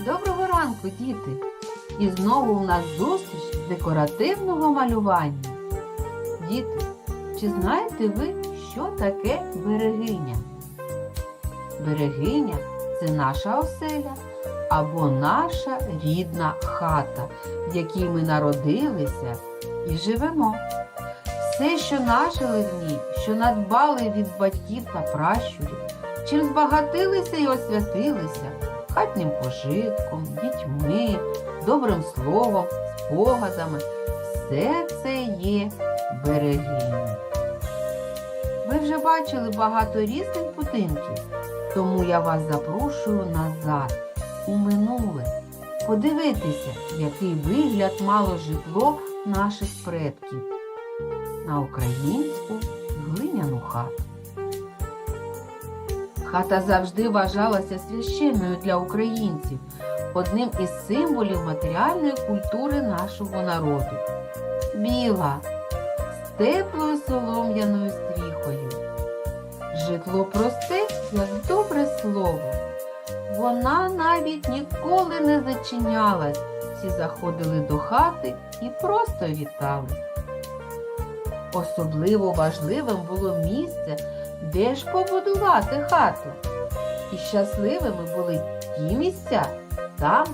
Доброго ранку, діти! І знову у нас зустріч декоративного малювання. Діти, чи знаєте ви, що таке берегиня? Берегиня це наша оселя або наша рідна хата, в якій ми народилися і живемо. Все, що нажили в ній, що надбали від батьків та пращурів, чим збагатилися і освятилися хатнім пожитком, дітьми, добрим словом, спогадами. Все це є берегиня. Ви вже бачили багато різних будинків, тому я вас запрошую назад, у минуле, подивитися, який вигляд мало житло наших предків на українську глиняну хату. Хата завжди вважалася священною для українців, одним із символів матеріальної культури нашого народу. Біла з теплою солом'яною стріхою. Житло просте, як добре слово. Вона навіть ніколи не зачинялась. Всі заходили до хати і просто вітались. Особливо важливим було місце, де ж побудувати хату. І щасливими були ті місця там,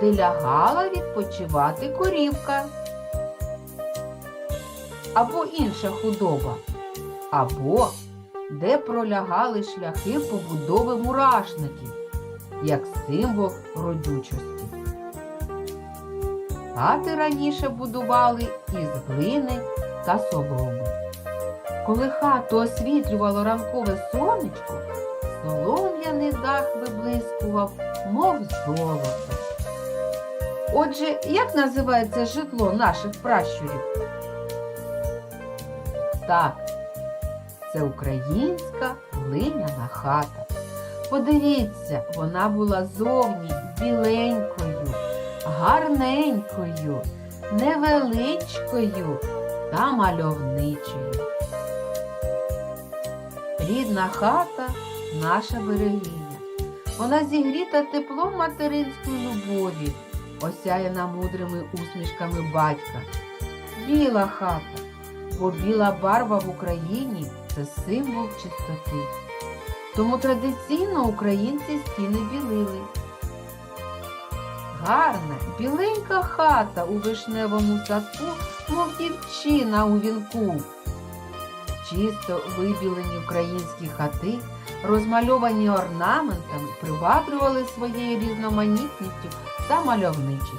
де лягала відпочивати корівка. Або інша худоба, або де пролягали шляхи побудови мурашників, як символ родючості. Хати раніше будували із глини та соломи. Коли хату освітлювало ранкове сонечко, солом'яний дах виблискував, мов золото. Отже, як називається житло наших пращурів? Так, це українська глиняна хата. Подивіться, вона була зовні біленькою, гарненькою, невеличкою та мальовничою. Рідна хата наша берегиня. Вона зігріта теплом материнської любові, осяяна мудрими усмішками батька. Біла хата, бо біла барва в Україні це символ чистоти. Тому традиційно українці стіни білили. Гарна, біленька хата у вишневому садку, мов дівчина у вінку. Чисто вибілені українські хати, розмальовані орнаментами, приваблювали своєю різноманітністю та мальовничістю.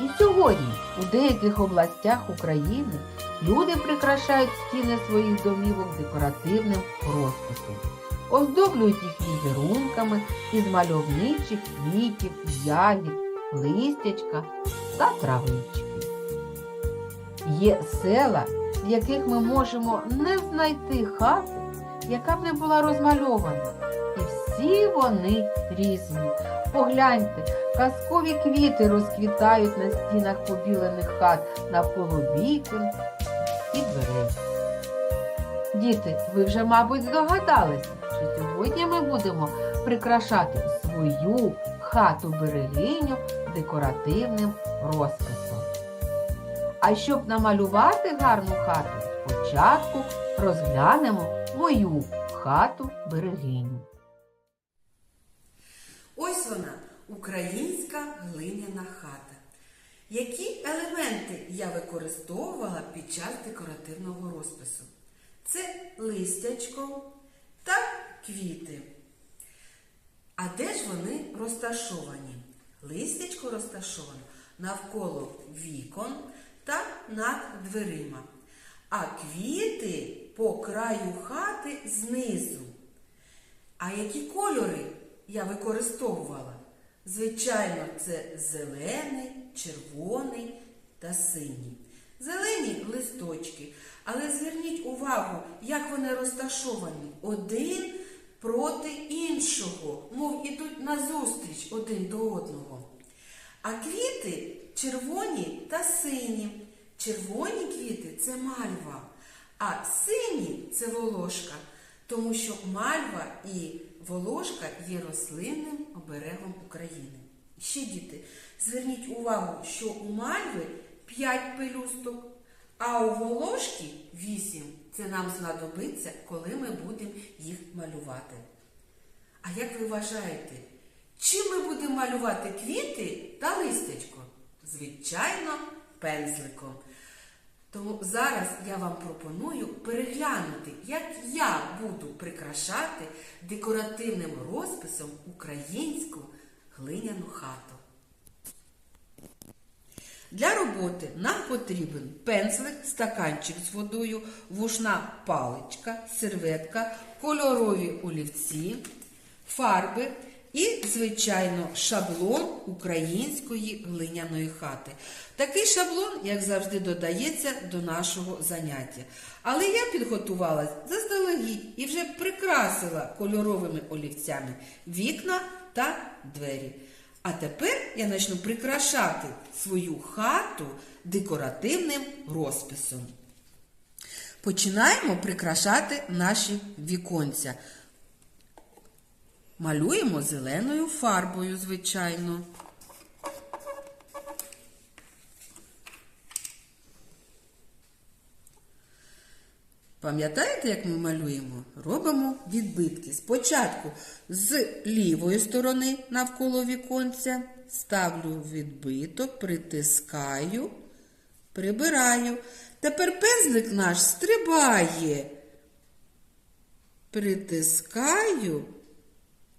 І сьогодні у деяких областях України люди прикрашають стіни своїх домівок декоративним розписом, оздоблюють їх візерунками із мальовничих квітів, ягід, листячка та травички. Є села, в яких ми можемо не знайти хати, яка б не була розмальована. І всі вони різні. Погляньте, казкові квіти розквітають на стінах побілених хат навколо вікон і дверей. Діти, ви вже, мабуть, здогадалися, що сьогодні ми будемо прикрашати свою хату берегиню декоративним розписом. А щоб намалювати гарну хату, спочатку розглянемо мою хату берегиню. Ось вона, українська глиняна хата. Які елементи я використовувала під час декоративного розпису? Це листячко та квіти. А де ж вони розташовані? Листячко розташовано навколо вікон та над дверима. А квіти по краю хати знизу. А які кольори я використовувала? Звичайно, це зелений, червоний та синій. Зелені листочки. Але зверніть увагу, як вони розташовані один проти іншого, мов ідуть назустріч один до одного. А квіти червоні та сині. Червоні квіти це мальва, а сині це волошка, тому що мальва і волошка є рослинним оберегом України. Ще діти, зверніть увагу, що у мальви 5 пелюсток, а у волошки 8. Це нам знадобиться, коли ми будемо їх малювати. А як ви вважаєте, чим ми будемо малювати квіти та листячко? Звичайно, пензликом. Тому зараз я вам пропоную переглянути, як я буду прикрашати декоративним розписом українську глиняну хату. Для роботи нам потрібен пензлик, стаканчик з водою, вушна паличка, серветка, кольорові олівці, фарби і, звичайно, шаблон української глиняної хати. Такий шаблон, як завжди, додається до нашого заняття. Але я підготувалась заздалегідь і вже прикрасила кольоровими олівцями вікна та двері. А тепер я почну прикрашати свою хату декоративним розписом. Починаємо прикрашати наші віконця. Малюємо зеленою фарбою, звичайно. Пам'ятаєте, як ми малюємо? Робимо відбитки. Спочатку з лівої сторони навколо віконця ставлю відбиток, притискаю, прибираю. Тепер пензлик наш стрибає. Притискаю,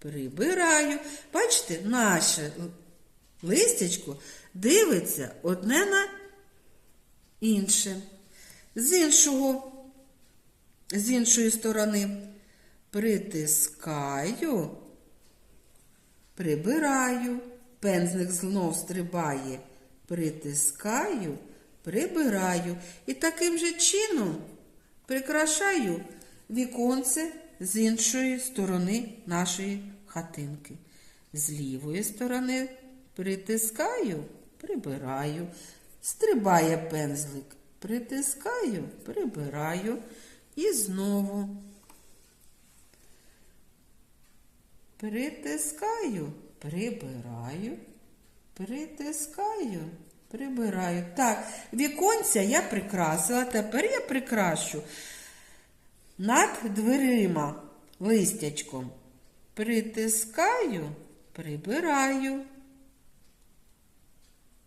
прибираю. Бачите, наше листячко дивиться одне на інше. З іншого з іншої сторони притискаю, прибираю, пензлик знов стрибає, притискаю, прибираю. І таким же чином прикрашаю віконце з іншої сторони нашої хатинки. З лівої сторони притискаю, прибираю, стрибає пензлик, притискаю, прибираю. І знову притискаю, прибираю, притискаю, прибираю. Так, віконця я прикрасила, тепер я прикрашу над дверима листячком. Притискаю, прибираю,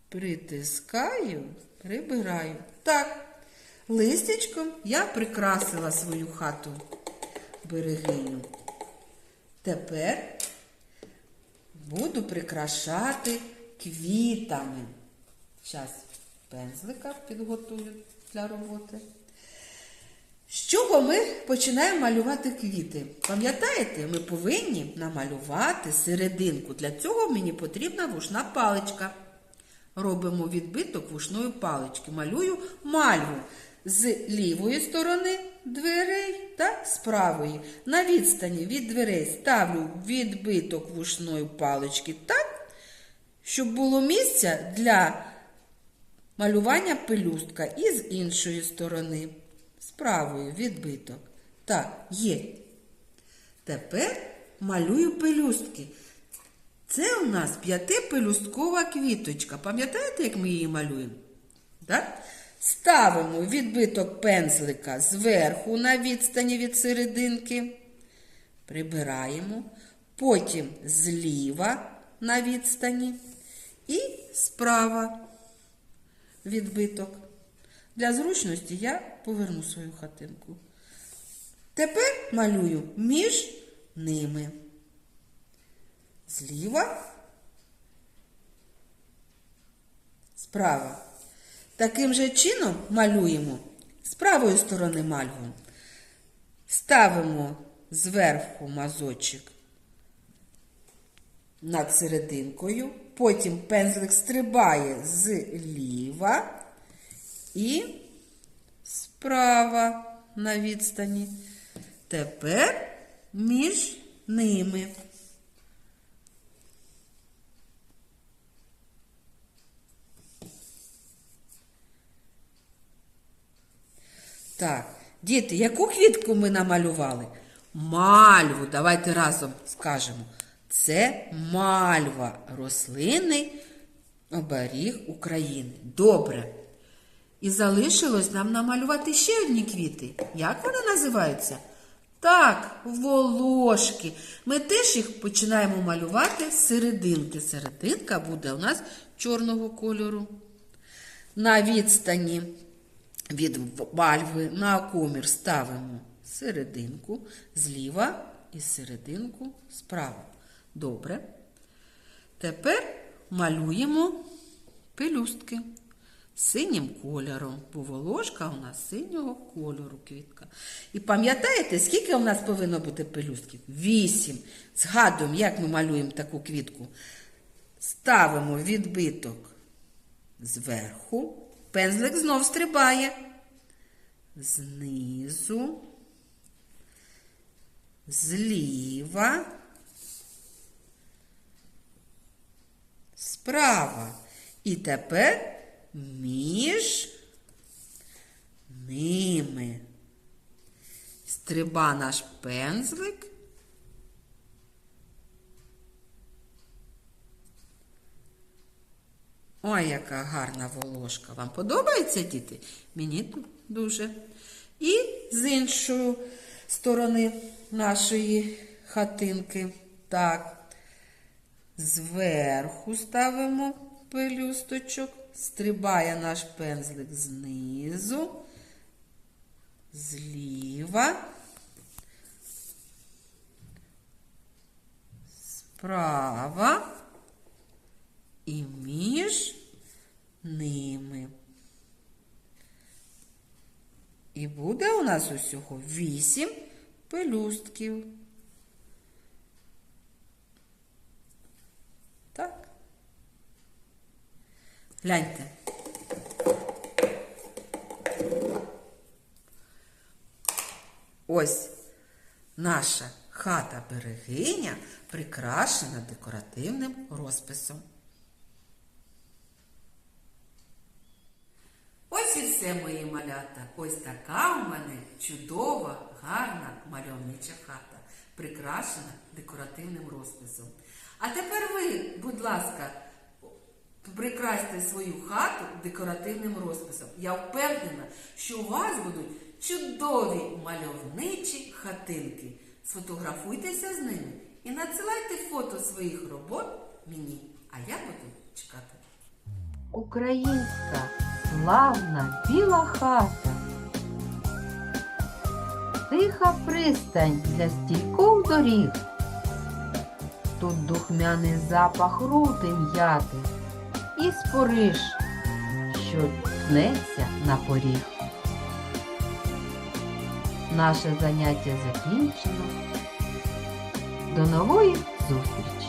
притискаю, прибираю. Так. Листячком я прикрасила свою хату берегиню. Тепер буду прикрашати квітами. Зараз пензлика підготую для роботи. З чого ми починаємо малювати квіти? Пам'ятаєте, ми повинні намалювати серединку. Для цього мені потрібна вушна паличка. Робимо відбиток вушної палички. Малюю мальву з лівої сторони дверей та з правої. На відстані від дверей ставлю відбиток вушної палички так, щоб було місця для малювання пелюстка і з іншої сторони. З правої відбиток. Так, є. Тепер малюю пелюстки. Це у нас п'ятипелюсткова квіточка. Пам'ятаєте, як ми її малюємо? Так? Ставимо відбиток пензлика зверху на відстані від серединки. Прибираємо. Потім зліва на відстані і справа відбиток. Для зручності я поверну свою хатинку. Тепер малюю між ними. Зліва, справа. Таким же чином малюємо з правої сторони мальву. Ставимо зверху мазочок над серединкою, потім пензлик стрибає зліва і справа на відстані. Тепер між ними. Так, діти, яку квітку ми намалювали? Мальву. Давайте разом скажемо. Це мальва, рослинний оберіг України. Добре. І залишилось нам намалювати ще одні квіти. Як вони називаються? Так, волошки. Ми теж їх починаємо малювати з серединки. Серединка буде у нас чорного кольору. На відстані від мальви на комір ставимо серединку зліва і серединку справа. Добре. Тепер малюємо пелюстки синім кольором, бо волошка у нас синього кольору квітка. І пам'ятаєте, скільки у нас повинно бути пелюстків? Вісім. Згадуємо, як ми малюємо таку квітку. Ставимо відбиток зверху. Пензлик знов стрибає. Знизу, зліва, справа. І тепер між ними. Стриба наш пензлик. Ой, яка гарна волошка. Вам подобається, діти? Мені тут дуже. І з іншої сторони нашої хатинки. Так. Зверху ставимо пелюсточок, стрибає наш пензлик знизу, зліва, справа і між ними. І буде у нас усього вісім пелюстків. Так. Гляньте. Ось наша хата берегиня прикрашена декоративним розписом. Ось і все, мої малята. Ось така у мене чудова, гарна мальовнича хата, прикрашена декоративним розписом. А тепер ви, будь ласка, прикрасьте свою хату декоративним розписом. Я впевнена, що у вас будуть чудові мальовничі хатинки. Сфотографуйтеся з ними і надсилайте фото своїх робот мені, а я буду чекати. Українська славна біла хата. Тиха пристань для стількох доріг. Тут духмяний запах рути м'яти і спориш, що ткнеться на поріг. Наше заняття закінчено. До нової зустрічі!